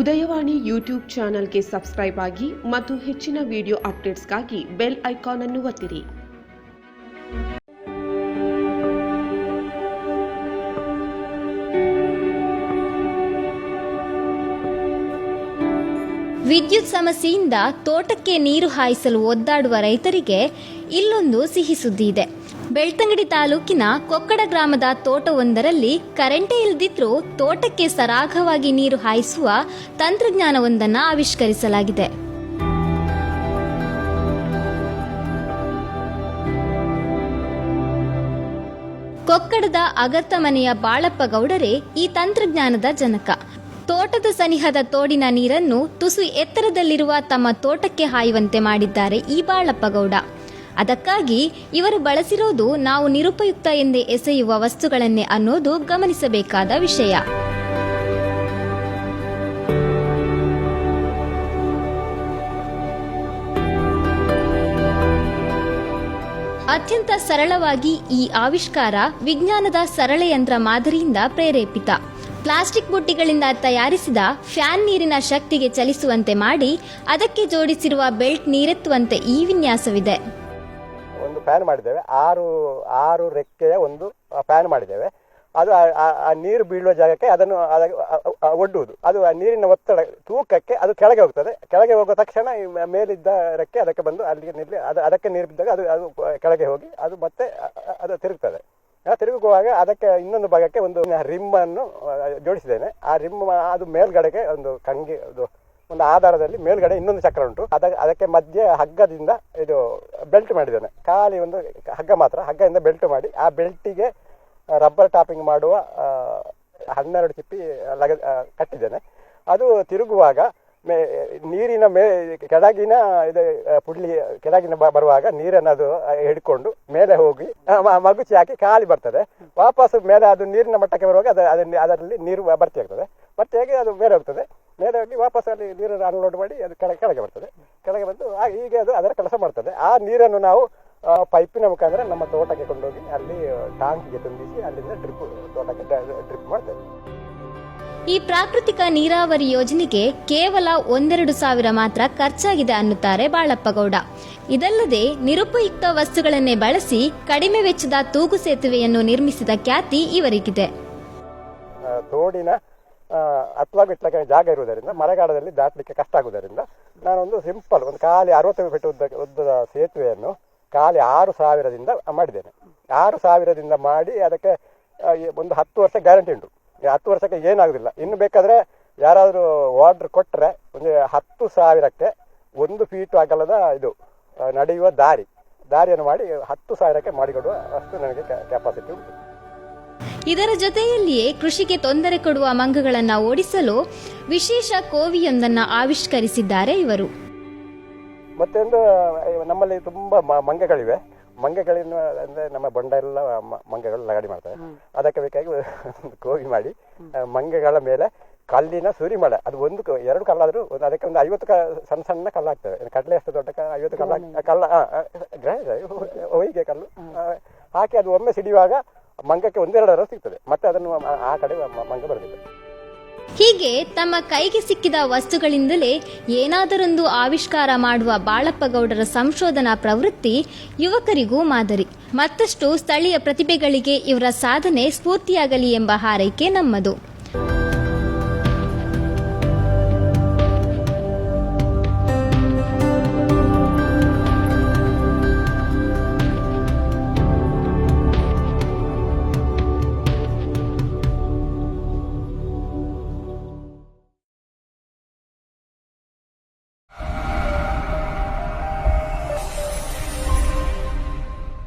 Udayavani YouTube ಚಾನಲ್ಗೆ subscribe ಆಗಿ ಮತ್ತು ಹೆಚ್ಚಿನ ವಿಡಿಯೋ ಅಪ್ಡೇಟ್ಸ್ಗಾಗಿ ಬೆಲ್ ಐಕಾನ್ ಅನ್ನು ಒತ್ತಿರಿ. ವಿದ್ಯುತ್ ಸಮಸ್ಯೆಯಿಂದ ತೋಟಕ್ಕೆ ನೀರು ಹಾಯಿಸಲು ಒದ್ದಾಡುವ ರೈತರಿಗೆ ಇಲ್ಲೊಂದು ಸಿಹಿ ಸುದ್ದಿ ಇದೆ. ಬೆಳ್ತಂಗಡಿ ತಾಲೂಕಿನ ಕೊಕ್ಕಡ ಗ್ರಾಮದ ತೋಟವೊಂದರಲ್ಲಿ ಕರೆಂಟೇ ಇಲ್ದಿದ್ರೂ ತೋಟಕ್ಕೆ ಸರಾಗವಾಗಿ ನೀರು ಹಾಯಿಸುವ ತಂತ್ರಜ್ಞಾನವೊಂದನ್ನು ಆವಿಷ್ಕರಿಸಲಾಗಿದೆ. ಕೊಕ್ಕಡದ ಅಗತ್ತ ಮನೆಯ ಬಾಳಪ್ಪ ಗೌಡರೇ ಈ ತಂತ್ರಜ್ಞಾನದ ಜನಕ. ತೋಟದ ಸನಿಹದ ತೋಡಿನ ನೀರನ್ನು ತುಸು ಎತ್ತರದಲ್ಲಿರುವ ತಮ್ಮ ತೋಟಕ್ಕೆ ಹಾಯುವಂತೆ ಮಾಡಿದ್ದಾರೆ ಈ ಬಾಳಪ್ಪ ಗೌಡ. ಅದಕ್ಕಾಗಿ ಇವರು ಬಳಸಿರೋದು ನಾವು ನಿರುಪಯುಕ್ತ ಎಂದೇ ಎಸೆಯುವ ವಸ್ತುಗಳನ್ನೇ ಅನ್ನೋದು ಗಮನಿಸಬೇಕಾದ ವಿಷಯ. ಅತ್ಯಂತ ಸರಳವಾಗಿ ಈ ಆವಿಷ್ಕಾರ ವಿಜ್ಞಾನದ ಸರಳ ಯಂತ್ರ ಮಾದರಿಯಿಂದ ಪ್ರೇರೇಪಿತ. ಪ್ಲಾಸ್ಟಿಕ್ ಬುಟ್ಟಿಗಳಿಂದ ತಯಾರಿಸಿದ ಫ್ಯಾನ್ ನೀರಿನ ಶಕ್ತಿಗೆ ಚಲಿಸುವಂತೆ ಮಾಡಿ ಅದಕ್ಕೆ ಜೋಡಿಸಿರುವ ಬೆಲ್ಟ್ ನೀರೆತ್ತುವಂತೆ ಈ ವಿನ್ಯಾಸವಿದೆ. ಫ್ಯಾನ್ ಮಾಡಿದ್ದೇವೆ. ಆರು ಆರು ರೆಕ್ಕೆಯ ಒಂದು ಫ್ಯಾನ್ ಮಾಡಿದ್ದೇವೆ. ಅದು ಆ- ನೀರು ಬೀಳುವ ಜಾಗಕ್ಕೆ ಅದನ್ನು ಒಡ್ಡುವುದು. ಅದು ಆ ನೀರಿನ ಒತ್ತಡ, ತೂಕಕ್ಕೆ ಅದು ಕೆಳಗೆ ಹೋಗ್ತದೆ. ಕೆಳಗೆ ಹೋಗುವ ತಕ್ಷಣ ಮೇಲಿದ್ದ ರೆಕ್ಕೆ ಅದಕ್ಕೆ ಬಂದು ಅಲ್ಲಿಗೆ ನಿಲ್ಲಿ, ಅದು, ಅದಕ್ಕೆ ನೀರು ಬಿದ್ದಾಗ ಅದು ಅದು ಕೆಳಗೆ ಹೋಗಿ, ಅದು ಮತ್ತೆ ಅದು ತಿರುಗ್ತದೆ. ತಿರುಗುವಾಗ ಅದಕ್ಕೆ ಇನ್ನೊಂದು ಭಾಗಕ್ಕೆ ಒಂದು ರಿಮ್ ಅನ್ನು ಜೋಡಿಸಿದ್ದೇನೆ. ಆ ರಿಮ್, ಅದು ಮೇಲ್ಗಡೆಗೆ ಒಂದು ಕಂಗಿ ಒಂದು ಆಧಾರದಲ್ಲಿ ಮೇಲ್ಗಡೆ ಇನ್ನೊಂದು ಚಕ್ರ ಉಂಟು. ಅದ, ಅದಕ್ಕೆ ಮಧ್ಯೆ ಹಗ್ಗದಿಂದ ಇದು ಬೆಲ್ಟ್ ಮಾಡಿದ್ದೇನೆ. ಖಾಲಿ ಒಂದು ಹಗ್ಗ ಮಾತ್ರ, ಹಗ್ಗದಿಂದ ಬೆಲ್ಟ್ ಮಾಡಿ, ಆ ಬೆಲ್ಟಿಗೆ ರಬ್ಬರ್ ಟಾಪಿಂಗ್ ಮಾಡುವ ಹನ್ನೆರಡು ಚಿಪ್ಪಿ ಲಗ ಕಟ್ಟಿದ್ದೇನೆ. ಅದು ತಿರುಗುವಾಗ ಮೇ, ನೀರಿನ ಮೇ, ಕೆಳಗಿನ ಇದು ಪುಡ್ಲಿ, ಕೆಳಗಿನ ಬರುವಾಗ ನೀರನ್ನು ಅದು ಹಿಡ್ಕೊಂಡು ಮೇಲೆ ಹೋಗಿ ಮಗುಚಿ ಹಾಕಿ ಖಾಲಿ ಬರ್ತದೆ. ವಾಪಸ್ ಮೇಲೆ ಅದು ನೀರಿನ ಮಟ್ಟಕ್ಕೆ ಬರುವಾಗ ಅದು ಅದರಲ್ಲಿ ನೀರು ಭರ್ತಿ ಆಗ್ತದೆ ಭರ್ತಿಯಾಗಿ ಅದು ಮೇಲೆ ಹೋಗ್ತದೆ. ಮೇಲೆ ಹೋಗಿ ವಾಪಸ್ ಅಲ್ಲಿ ನೀರನ್ನು ಅನ್ಲೋಡ್ ಮಾಡಿ ಅದು ಕೆಳಗೆ ಕೆಳಗೆ ಬರ್ತದೆ. ಕೆಳಗೆ ಬಂದು ಈಗ ಹೀಗೆ ಅದು ಅದರ ಕೆಲಸ ಮಾಡ್ತದೆ. ಆ ನೀರನ್ನು ನಾವು ಪೈಪಿನ ಮುಖಾಂತರ ನಮ್ಮ ತೋಟಕ್ಕೆ ಕೊಂಡೋಗಿ ಅಲ್ಲಿ ಟ್ಯಾಂಕ್ಗೆ ತುಂಬಿಸಿ ಅಲ್ಲಿಂದ ಡ್ರಿಪ್ ತೋಟಕ್ಕೆ ಡ್ರಿಪ್ ಮಾಡ್ತೇವೆ. ಈ ಪ್ರಾಕೃತಿಕ ನೀರಾವರಿ ಯೋಜನೆಗೆ ಕೇವಲ ಒಂದೆರಡು ಸಾವಿರ ಮಾತ್ರ ಖರ್ಚಾಗಿದೆ ಅನ್ನುತ್ತಾರೆ ಬಾಳಪ್ಪಗೌಡ. ಇದಲ್ಲದೆ ನಿರುಪಯುಕ್ತ ವಸ್ತುಗಳನ್ನೇ ಬಳಸಿ ಕಡಿಮೆ ವೆಚ್ಚದ ತೂಗು ಸೇತುವೆಯನ್ನು ನಿರ್ಮಿಸಿದ ಖ್ಯಾತಿ ಇವರಿಗಿದೆ. ತೋಡಿನ ಅತ್ಲಾಗ ಇಟ್ಲಾಗ ಜಾಗ ಇರುವುದರಿಂದ, ಮಳೆಗಾಲದಲ್ಲಿ ದಾಟಲಿಕ್ಕೆ ಕಷ್ಟ ಆಗುವುದರಿಂದ ನಾನೊಂದು ಸಿಂಪಲ್ ಒಂದು ಖಾಲಿ ಅರವತ್ತು ಫೀಟ್ ಉದ್ದ, ಉದ್ದದ ಸೇತುವೆಯನ್ನು ಖಾಲಿ ಆರು ಸಾವಿರದಿಂದ ಮಾಡಿದ್ದೇನೆ. ಆರು ಸಾವಿರದಿಂದ ಮಾಡಿ ಅದಕ್ಕೆ ಒಂದು ಹತ್ತು ವರ್ಷ ಗ್ಯಾರಂಟಿ ಉಂಟು. ಹತ್ತು ವರ್ಷಕ್ಕೆ ಏನಾಗುದಿಲ್ಲ. ಇನ್ನು ಬೇಕಾದ್ರೆ ಯಾರಾದರೂ ಆರ್ಡರ್ ಕೊಟ್ಟರೆ ಒಂದು ಹತ್ತು ಸಾವಿರಕ್ಕೆ ಒಂದು ಫೀಟ್ ಅಗಲದ ಇದು ನಡೆಯುವ ದಾರಿ. ದಾರಿಯನ್ನು ಮಾಡಿ ಹತ್ತು ಸಾವಿರಕ್ಕೆ ಮಾಡಿಕೊಡುವ ಅಷ್ಟು ನನಗೆ ಕೆಪಾಸಿಟಿ ಉಂಟು. ಇದರ ಜೊತೆಯಲ್ಲಿಯೇ ಕೃಷಿಗೆ ತೊಂದರೆ ಕೊಡುವ ಮಂಗಗಳನ್ನು ಓಡಿಸಲು ವಿಶೇಷ ಕೋವಿಯೊಂದನ್ನ ಆವಿಷ್ಕರಿಸಿದ್ದಾರೆ ಇವರು. ಮತ್ತೊಂದು ನಮ್ಮಲ್ಲಿ ತುಂಬಾ ಮ- ಮಂಗಗಳಿವೆ. ಮಂಗಗಳನ್ನು ಅಂದ್ರೆ ನಮ್ಮ ಬಂಡ ಎಲ್ಲ ಮಂಗಗಳು ಲಗಾಡಿ ಮಾಡ್ತಾರೆ. ಅದಕ್ಕೆ ಬೇಕಾಗಿ ಕೋವಿ ಮಾಡಿ ಮಂಗಗಳ ಮೇಲೆ ಕಲ್ಲಿನ ಸುರಿಮಳೆ ಅದು ಒಂದು ಕ- ಎರಡು ಕಲ್ಲಾದ್ರೂ ಒಂದು ಅದಕ್ಕೆ ಒಂದು ಐವತ್ತು ಕ ಸಣ್ಣ ಸಣ್ಣ ಕಲ್ಲಾಗ್ತವೆ. ಇನ್ನು ಕಡಲೆ ಅಷ್ಟು ದೊಡ್ಡ ಕ- ಐವತ್ತು ಕಲ್ಲ ಕಲ್ಲ. ಹೊಯ್ಗೆ ಕಲ್ಲು ಹಾಕಿ ಅದು ಒಮ್ಮೆ ಸಿಡಿಯುವಾಗ ಮಂಗಕ್ಕೆ ಒಂದೆರಡು ರಸ ಸಿಗ್ತದೆ. ಮತ್ತೆ ಅದನ್ನು ಆ- ಕಡೆ ಮಂಗ ಬರಬೇಕು. ಹೀಗೆ ತಮ್ಮ ಕೈಗೆ ಸಿಕ್ಕಿದ ವಸ್ತುಗಳಿಂದಲೇ ಏನಾದರೊಂದು ಆವಿಷ್ಕಾರ ಮಾಡುವ ಬಾಳಪ್ಪಗೌಡರ ಸಂಶೋಧನಾ ಪ್ರವೃತ್ತಿ ಯುವಕರಿಗೂ ಮಾದರಿ. ಮತ್ತಷ್ಟು ಸ್ಥಳೀಯ ಪ್ರತಿಭೆಗಳಿಗೆ ಇವರ ಸಾಧನೆ ಸ್ಫೂರ್ತಿಯಾಗಲಿ ಎಂಬ ಹಾರೈಕೆ ನಮ್ಮದು.